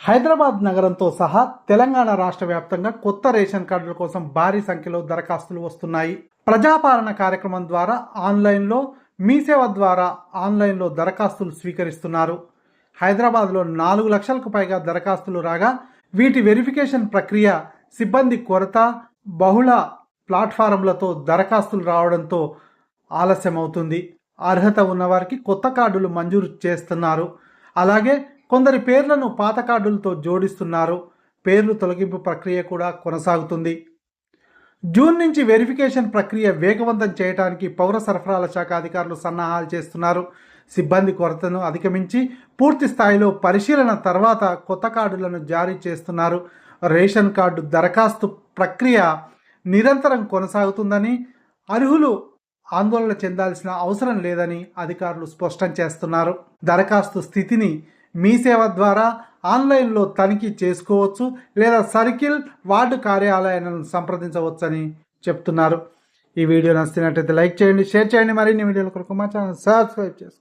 హైదరాబాద్ నగరంతో సహా తెలంగాణ రాష్ట్ర వ్యాప్తంగా కొత్త రేషన్ కార్డుల కోసం భారీ సంఖ్యలో దరఖాస్తులు వస్తున్నాయి. ప్రజాపాలన కార్యక్రమం ద్వారా ఆన్లైన్లో మీ సేవ ద్వారా ఆన్లైన్లో దరఖాస్తులు స్వీకరిస్తున్నారు. హైదరాబాద్లో నాలుగు లక్షలకు పైగా దరఖాస్తులు రాగా వీటి వెరిఫికేషన్ ప్రక్రియ సిబ్బంది కొరత బహుళ ప్లాట్ఫారంలతో దరఖాస్తులు రావడంతో ఆలస్యమవుతుంది. అర్హత ఉన్నవారికి కొత్త కార్డులు మంజూరు చేస్తున్నారు. అలాగే కొందరి పేర్లను పాత కార్డులతో జోడిస్తున్నారు. పేర్లు తొలగింపు ప్రక్రియ కూడా కొనసాగుతుంది. జూన్ నుంచి వెరిఫికేషన్ ప్రక్రియ వేగవంతం చేయడానికి పౌర సరఫరాల శాఖ అధికారులు సన్నాహాలు చేస్తున్నారు. సిబ్బంది కొరతను అధిగమించి పూర్తి స్థాయిలో పరిశీలన తర్వాత కొత్త కార్డులను జారీ చేస్తున్నారు. రేషన్ కార్డు దరఖాస్తు ప్రక్రియ నిరంతరం కొనసాగుతుందని అర్హులు ఆందోళన చెందాల్సిన అవసరం లేదని అధికారులు స్పష్టం చేస్తున్నారు. దరఖాస్తు స్థితిని మీ సేవ ద్వారా ఆన్లైన్లో తనిఖీ చేసుకోవచ్చు లేదా సర్కిల్ వార్డు కార్యాలయాలను సంప్రదించవచ్చని చెప్తున్నారు. ఈ వీడియో నచ్చినట్టయితే లైక్ చేయండి షేర్ చేయండి. మరిన్ని వీడియోల కొరకు మా ఛానల్ సబ్స్క్రైబ్ చేసుకోండి.